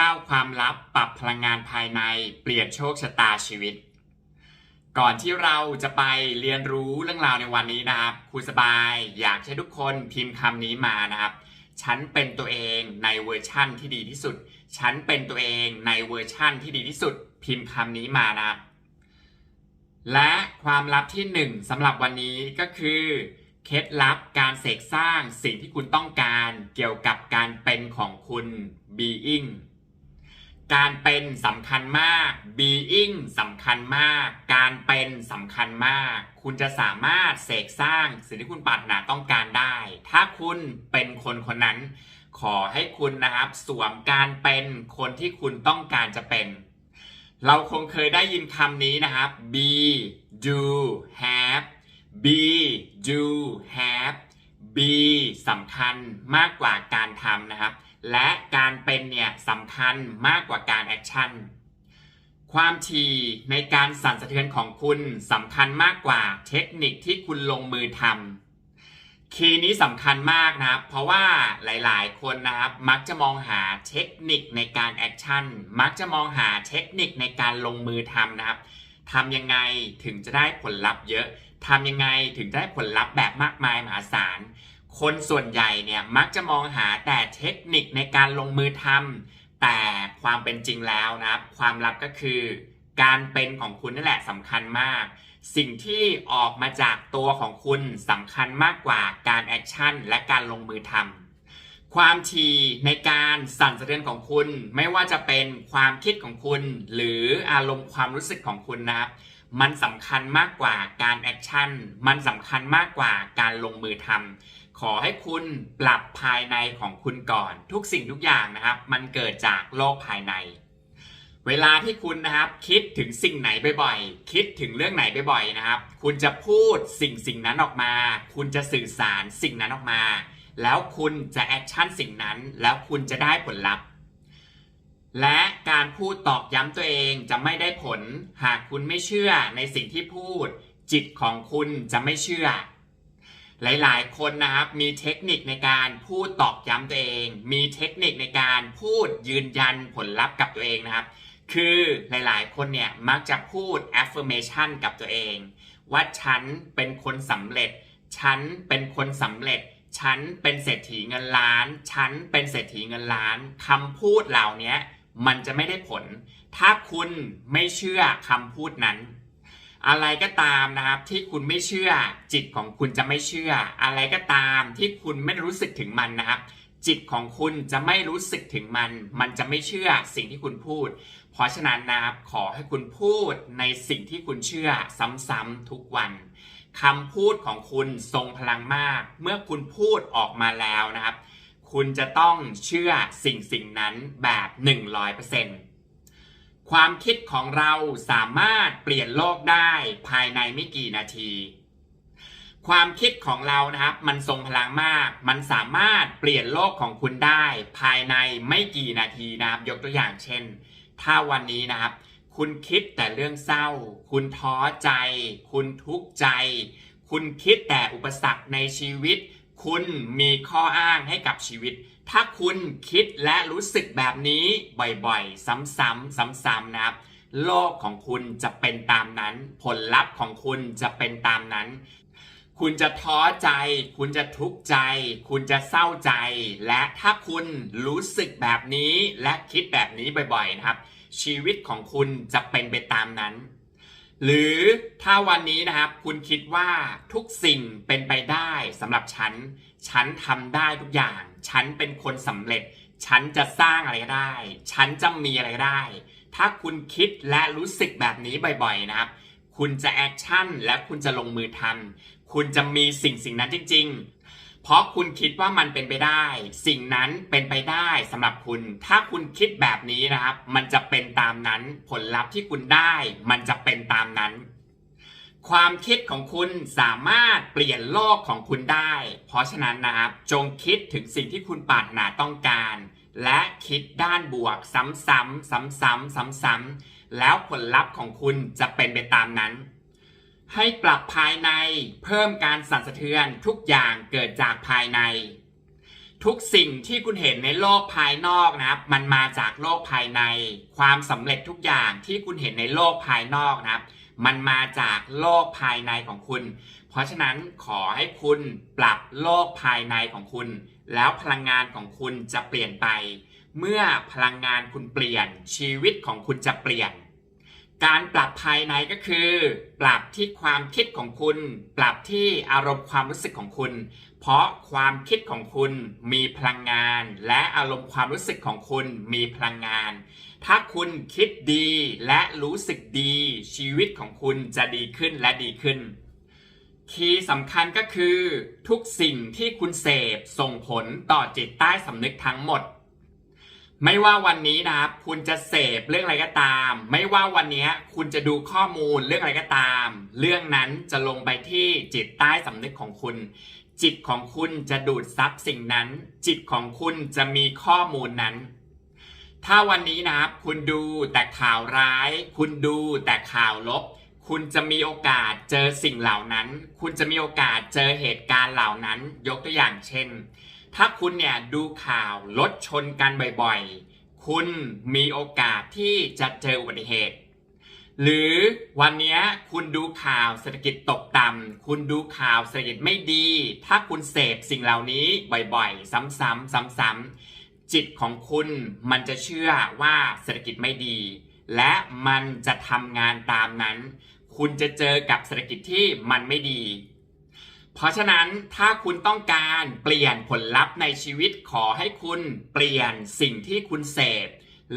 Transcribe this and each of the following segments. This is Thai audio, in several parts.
9 ความลับปรับพลังงานภายในเปลี่ยนโชคชะตาชีวิต ก่อนที่เราจะไปเรียนรู้เรื่องราวในวันนี้นะครับครูสบายอยากให้ทุกคนพิมพ์คำนี้มานะครับ ฉันเป็นตัวเองในเวอร์ชั่นที่ดีที่สุด ฉันเป็นตัวเองในเวอร์ชั่นที่ดีที่สุด พิมพ์คำนี้มานะครับ และความลับที่หนึ่งสำหรับวันนี้ก็คือเคล็ดลับการเสกสร้างสิ่งที่คุณต้องการเกี่ยวกับการเป็นของคุณ being การเป็นสำคัญมาก being สำคัญมาก การเป็นสำคัญมาก คุณจะสามารถเสกสร้างสิ่งที่คุณปรารถนาต้องการได้ ถ้าคุณเป็นคนคนนั้น ขอให้คุณนะครับสวมการเป็นคนที่คุณต้องการจะเป็น เราคงเคยได้ยินคำนี้นะครับ be do have be do have be สำคัญมากกว่าการทำนะครับ และการเป็นเนี่ยสำคัญมากกว่าการแอคชั่น ความถี่ในการสั่นสะเทือนของคุณสำคัญมากกว่าเทคนิคที่คุณลงมือทำคีย์นี้สำคัญมากนะครับ เพราะว่าหลายๆ คนนะครับ มักจะมองหาเทคนิคในการแอคชั่น มักจะมองหาเทคนิคในการลงมือทำนะครับทำยังไงถึงจะได้ผลลัพธ์เยอะทำยังไงถึงจะได้ผลลัพธ์แบบมากมายมหาศาล คนส่วนใหญ่เนี่ยมักจะมองหาแต่เทคนิคในการลงมือทำแต่ความเป็นจริงแล้วนะครับ ความลับก็คือ การเป็นของคุณนั่นแหละสำคัญมาก สิ่งที่ออกมาจากตัวของคุณสำคัญมากกว่าการแอคชั่นและการลงมือทำความถี่ในการสั่นสะเทือนของคุณ ไม่ว่าจะเป็นความคิดของคุณ หรืออารมณ์ความรู้สึกของคุณนะครับ มันสำคัญมากกว่าการแอคชั่นมันสำคัญมากกว่าการลงมือทำ ขอให้คุณปรับภายในของคุณก่อน ทุกสิ่งทุกอย่างนะครับ มันเกิดจากโลกภายใน เวลาที่คุณนะครับคิดถึงสิ่งไหนบ่อยๆคิดถึงเรื่องไหนบ่อยๆนะครับ คุณจะพูดสิ่งสิ่งนั้นออกมา คุณจะสื่อสารสิ่งนั้นออกมา แล้วคุณจะแอคชั่นสิ่งนั้น แล้วคุณจะได้ผลลัพธ์และการพูดตอกย้ำตัวเองจะไม่ได้ผล หากคุณไม่เชื่อในสิ่งที่พูด จิตของคุณจะไม่เชื่อ หลายๆ คนนะครับมีเทคนิคในการพูดตอกย้ำตัวเอง มีเทคนิคในการพูดยืนยันผลลัพธ์กับตัวเองนะครับ คือหลายๆ คนเนี่ยมักจะพูด affirmation กับตัวเอง ว่าฉันเป็นคนสำเร็จ ฉันเป็นคนสำเร็จ ฉันเป็นเศรษฐีเงินล้าน ฉันเป็นเศรษฐีเงินล้านคำพูดเหล่านี้มันจะไม่ได้ผล ถ้าคุณไม่เชื่อคำพูดนั้น อะไรก็ตามนะครับที่คุณไม่เชื่อจิตของคุณจะไม่เชื่อ อะไรก็ตามที่คุณไม่รู้สึกถึงมันนะครับ จิตของคุณจะไม่รู้สึกถึงมัน มันจะไม่เชื่อสิ่งที่คุณพูด เพราะฉะนั้นนะครับขอให้คุณพูดในสิ่งที่คุณเชื่อซ้ำๆทุกวันคำพูดของคุณทรงพลังมาก เมื่อคุณพูดออกมาแล้วนะครับ คุณจะต้องเชื่อสิ่งสิ่งนั้นแบบ 100% ความคิดของเราสามารถเปลี่ยนโลกได้ภายในไม่กี่นาที ความคิดของเรานะครับ มันทรงพลังมาก มันสามารถเปลี่ยนโลกของคุณได้ ภายในไม่กี่นาทีนะครับ ยกตัวอย่างเช่น ถ้าวันนี้นะครับ คุณคิดแต่เรื่องเศร้า คุณท้อใจ คุณทุกข์ใจ คุณคิดแต่อุปสรรคในชีวิต คุณมีข้ออ้างให้กับชีวิต ถ้าคุณคิดและรู้สึกแบบนี้บ่อยๆ ซ้ำๆซ้ำๆนะครับ โลกของคุณจะเป็นตามนั้น ผลลัพธ์ของคุณจะเป็นตามนั้น คุณจะท้อใจ คุณจะทุกข์ใจ คุณจะเศร้าใจ และถ้าคุณรู้สึกแบบนี้และคิดแบบนี้บ่อยๆนะครับ ชีวิตของคุณจะเป็นไปตามนั้นหรือถ้าวันนี้นะครับคุณคิดว่าทุกสิ่งเป็นไปได้สำหรับฉัน ฉันทำได้ทุกอย่าง ฉันเป็นคนสำเร็จ ฉันจะสร้างอะไรก็ได้ ฉันจะมีอะไรได้ ถ้าคุณคิดและรู้สึกแบบนี้บ่อยๆนะครับ คุณจะแอคชั่นและคุณจะลงมือทำคุณจะมีสิ่งสิ่งนั้นจริง ๆ เพราะคุณคิดว่ามันเป็นไปได้ สิ่งนั้นเป็นไปได้สำหรับคุณ ถ้าคุณคิดแบบนี้นะครับ มันจะเป็นตามนั้น ผลลัพธ์ที่คุณได้ มันจะเป็นตามนั้น ความคิดของคุณสามารถเปลี่ยนโลกของคุณได้ เพราะฉะนั้นนะครับ จงคิดถึงสิ่งที่คุณปรารถนาต้องการ และคิดด้านบวกซ้ำๆซ้ำๆซ้ำๆแล้วผลลัพธ์ของคุณจะเป็นไปตามนั้น ให้ปรับภายในเพิ่มการสั่นสะเทือนทุกอย่างเกิดจากภายใน ทุกสิ่งที่คุณเห็นในโลกภายนอกนะครับ มันมาจากโลกภายใน ความสำเร็จทุกอย่างที่คุณเห็นในโลกภายนอกนะครับ มันมาจากโลกภายในของคุณ เพราะฉะนั้นขอให้คุณปรับโลกภายในของคุณ แล้วพลังงานของคุณจะเปลี่ยนไป เมื่อพลังงานคุณเปลี่ยน ชีวิตของคุณจะเปลี่ยน การปรับภายในก็คือ ปรับที่ความคิดของคุณ ปรับที่อารมณ์ความรู้สึกของคุณ เพราะความคิดของคุณมีพลังงาน และอารมณ์ความรู้สึกของคุณมีพลังงาน ถ้าคุณคิดดีและรู้สึกดี ชีวิตของคุณจะดีขึ้นและดีขึ้น คีย์สำคัญก็คือ ทุกสิ่งที่คุณเสพส่งผลต่อจิตใต้สำนึกทั้งหมด ไม่ว่าวันนี้นะครับ คุณจะเสพเรื่องอะไรก็ตาม ไม่ว่าวันนี้คุณจะดูข้อมูลเรื่องอะไรก็ตาม เรื่องนั้นจะลงไปที่จิตใต้สำนึกของคุณ จิตของคุณจะดูดซับสิ่งนั้น จิตของคุณจะมีข้อมูลนั้น ถ้าวันนี้นะครับ คุณดูแต่ข่าวร้าย คุณดูแต่ข่าวลบ คุณจะมีโอกาสเจอสิ่งเหล่านั้น คุณจะมีโอกาสเจอเหตุการณ์เหล่านั้น ยกตัวอย่างเช่น ถ้าคุณเนี่ยดูข่าวรถชนกันบ่อยๆ คุณมีโอกาสที่จะเจออุบัติเหตุ หรือวันนี้คุณดูข่าวเศรษฐกิจตกต่ำคุณดูข่าวเศรษฐกิจไม่ดี ถ้าคุณเสพสิ่งเหล่านี้บ่อยๆ ซ้ำๆซ้ำๆจิตของคุณมันจะเชื่อว่าเศรษฐกิจไม่ดี และมันจะทำงานตามนั้น คุณจะเจอกับเศรษฐกิจที่มันไม่ดี เพราะฉะนั้นถ้าคุณต้องการเปลี่ยนผลลัพธ์ในชีวิตขอให้คุณเปลี่ยนสิ่งที่คุณเสพ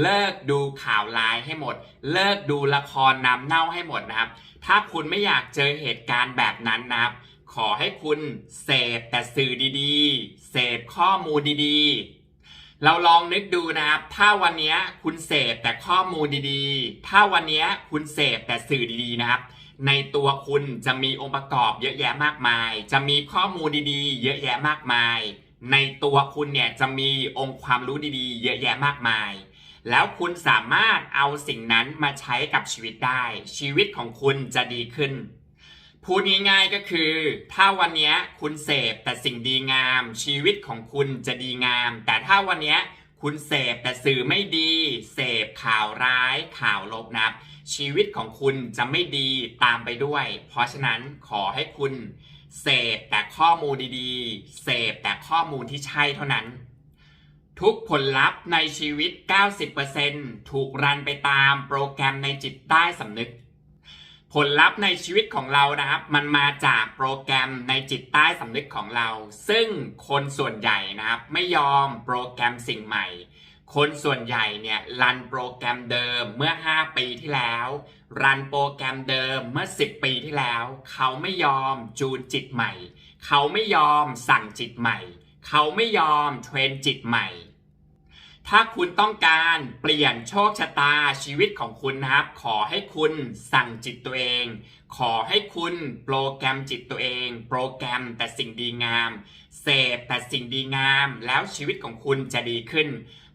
เลิกดูข่าวร้ายให้หมด เลิกดูละครน้ำเน่าให้หมดนะครับ ถ้าคุณไม่อยากเจอเหตุการณ์แบบนั้นนะครับ ขอให้คุณเสพแต่สื่อดีๆ เสพข้อมูลดีๆ เราลองนึกดูนะครับ ถ้าวันนี้คุณเสพแต่ข้อมูลดีๆ ถ้าวันนี้คุณเสพแต่สื่อดีๆนะครับในตัวคุณจะมีองค์ประกอบเยอะแยะมากมาย จะมีข้อมูลดีๆ เยอะแยะมากมาย ในตัวคุณเนี่ยจะมีองค์ความรู้ดีๆ เยอะแยะมากมาย แล้วคุณสามารถเอาสิ่งนั้นมาใช้กับชีวิตได้ ชีวิตของคุณจะดีขึ้น พูดง่ายๆก็คือ ถ้าวันนี้คุณเสพแต่สิ่งดีงาม ชีวิตของคุณจะดีงาม แต่ถ้าวันนี้คุณเสพแต่สื่อไม่ดี เสพข่าวร้าย ข่าวลบนะครับชีวิตของคุณจะไม่ดีตามไปด้วย เพราะฉะนั้นขอให้คุณ เสพแต่ข้อมูลดีๆ เสพแต่ข้อมูลที่ใช่เท่านั้น ทุกผลลัพธ์ในชีวิต 90%ถูกรันไปตามโปรแกรมในจิตใต้สำนึก ผลลัพธ์ในชีวิตของเรานะครับ มันมาจากโปรแกรมในจิตใต้สำนึกของเรา ซึ่งคนส่วนใหญ่นะครับ ไม่ยอมโปรแกรมสิ่งใหม่ คนส่วนใหญ่เนี่ยรันโปรแกรมเดิมเมื่อ 5 ปีที่แล้ว รันโปรแกรมเดิมเมื่อ 10 ปีที่แล้ว เขาไม่ยอมจูนจิตใหม่ เขาไม่ยอมสั่งจิตใหม่ เขาไม่ยอมเทรนจิตใหม่ ถ้าคุณต้องการเปลี่ยนโชคชะตาชีวิตของคุณนะครับ ขอให้คุณสั่งจิตตัวเอง ขอให้คุณโปรแกรมจิตตัวเอง โปรแกรมแต่สิ่งดีงาม เสพแต่สิ่งดีงาม แล้วชีวิตของคุณจะดีขึ้น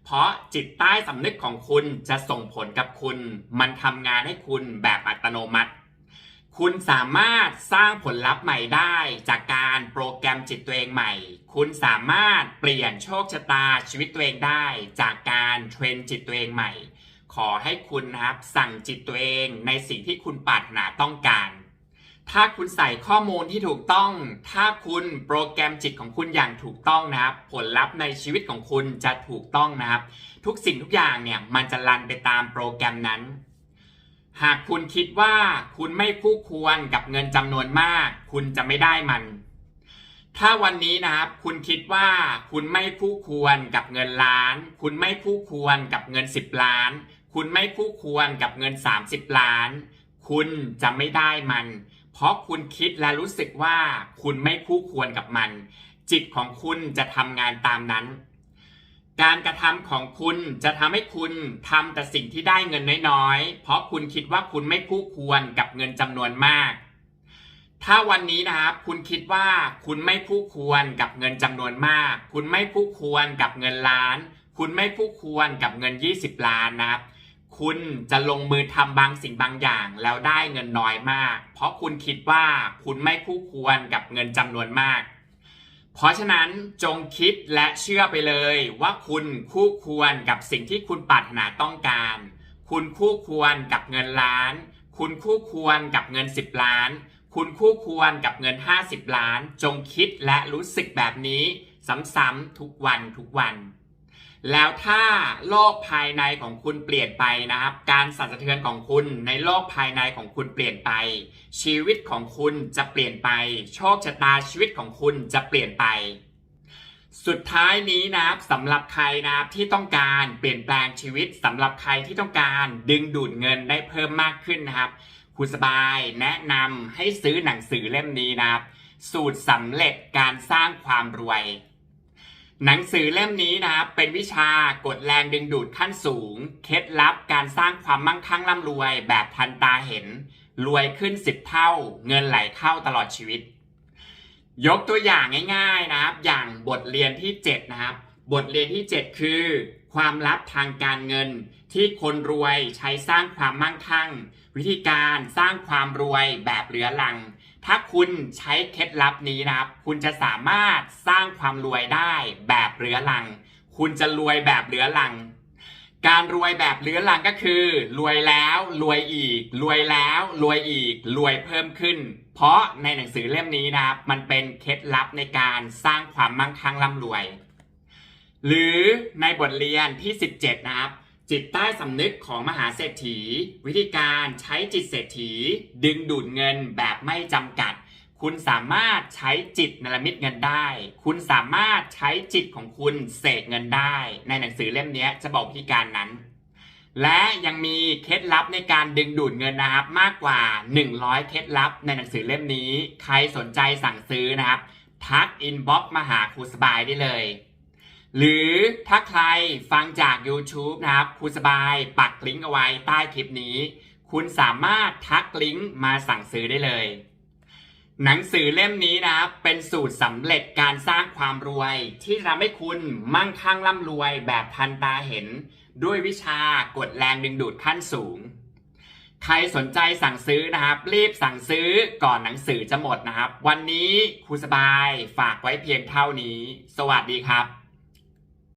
เพราะจิตใต้สำนึกของคุณจะส่งผลกับคุณ มันทำงานให้คุณแบบอัตโนมัติ คุณสามารถสร้างผลลัพธ์ใหม่ได้จากการโปรแกรมจิตตัวเองใหม่ คุณสามารถเปลี่ยนโชคชะตาชีวิตตัวเองได้จากการเทรนจิตตัวเองใหม่ ขอให้คุณนะครับสั่งจิตตัวเองในสิ่งที่คุณปรารถนาต้องการ ถ้าคุณใส่ข้อมูลที่ถูกต้อง ถ้าคุณโปรแกรมจิตของคุณอย่างถูกต้องนะครับ ผลลัพธ์ในชีวิตของคุณจะถูกต้องนะครับ ทุกสิ่งทุกอย่างเนี่ยมันจะรันไปตามโปรแกรมนั้น หากคุณคิดว่าคุณไม่คู่ควรกับเงินจำนวนมาก คุณจะไม่ได้มัน ถ้าวันนี้นะครับ คุณคิดว่าคุณไม่คู่ควรกับเงินล้าน คุณไม่คู่ควรกับเงิน 10 ล้าน คุณไม่คู่ควรกับเงิน 30 ล้าน คุณจะไม่ได้มัน เพราะคุณคิดและรู้สึกว่าคุณไม่คู่ควรกับมัน จิตของคุณจะทำงานตามนั้น การกระทำของคุณจะทำให้คุณทำแต่สิ่งที่ได้เงินน้อยๆ เพราะคุณคิดว่าคุณไม่คู่ควรกับเงินจำนวนมาก ถ้าวันนี้นะครับ คุณคิดว่าคุณไม่คู่ควรกับเงินจำนวนมาก คุณไม่คู่ควรกับเงินล้าน คุณไม่คู่ควรกับเงิน 20 ล้านนะครับ คุณจะลงมือทำบางสิ่งบางอย่าง แล้วได้เงินน้อยมาก เพราะคุณคิดว่าคุณไม่คู่ควรกับเงินจำนวนมาก เพราะฉะนั้นจงคิดและเชื่อไปเลยว่าคุณคู่ควรกับสิ่งที่คุณปรารถนาต้องการ คุณคู่ควรกับเงินล้าน คุณคู่ควรกับเงิน 10 ล้าน คุณคู่ควรกับเงิน 50 ล้าน จงคิดและรู้สึกแบบนี้ซ้ำๆทุกวันทุกวัน แล้วถ้าโลกภายในของคุณเปลี่ยนไปนะครับ การสั่นสะเทือนของคุณในโลกภายในของคุณเปลี่ยนไป ชีวิตของคุณจะเปลี่ยนไป โชคชะตาชีวิตของคุณจะเปลี่ยนไป สุดท้ายนี้นะครับสำหรับใครนะครับที่ต้องการเปลี่ยนแปลงชีวิตสำหรับใครที่ต้องการดึงดูดเงินได้เพิ่มมากขึ้นนะครับครูสบายแนะนำให้ซื้อหนังสือเล่มนี้นะครับ สูตรสำเร็จการสร้างความรวย หนังสือเล่มนี้นะครับเป็นวิชากดแรงดึงดูดขั้นสูง เคล็ดลับการสร้างความมั่งคั่งร่ำรวยแบบทันตาเห็น รวยขึ้น10เท่า เงินไหลเข้าตลอดชีวิต ยกตัวอย่างง่ายๆนะครับ อย่างบทเรียนที่ 7 นะครับ บทเรียนที่ 7 คือ ความลับทางการเงิน ที่คนรวยใช้สร้างความมั่งคั่ง วิธีการสร้างความรวยแบบเหลือหลัง ถ้าคุณใช้เคล็ดลับนี้นะครับ คุณจะสามารถสร้างความรวยได้แบบเหลือหลัง คุณจะรวยแบบเหลือหลัง การรวยแบบเหลือหลังก็คือ รวยแล้วรวยอีก รวยแล้วรวยอีก รวยเพิ่มขึ้น เพราะในหนังสือเล่มนี้นะครับ มันเป็นเคล็ดลับในการสร้างความมั่งคั่งร่ำรวย หรือในบทเรียนที่ 17 นะครับ จิตใต้สำนึกของมหาเศรษฐี วิธีการใช้จิตเศรษฐี ดึงดูดเงินแบบไม่จำกัด คุณสามารถใช้จิตนรมิตเงินได้ คุณสามารถใช้จิตของคุณเสกเงินได้ ในหนังสือเล่มนี้จะบอกวิธีการนั้น และยังมีเคล็ดลับในการดึงดูดเงินนะครับ มากกว่า 100 เคล็ดลับในหนังสือเล่มนี้ ใครสนใจสั่งซื้อนะครับ ทักอินบ็อกมาหาครูสบายได้เลย หรือถ้าใครฟังจาก YouTube นะครับครูสบายปักลิงก์เอาไว้ใต้คลิปนี้ คุณสามารถทักลิงก์มาสั่งซื้อได้เลย หนังสือเล่มนี้นะครับ เป็นสูตรสำเร็จการสร้างความรวย ที่ทำให้คุณมั่งคั่งร่ำรวยแบบทันตาเห็น ด้วยวิชากดแรงดึงดูดขั้นสูง ใครสนใจสั่งซื้อนะครับ รีบสั่งซื้อก่อนหนังสือจะหมดนะครับ วันนี้ครูสบายฝากไว้เพียงเท่านี้ สวัสดีครับ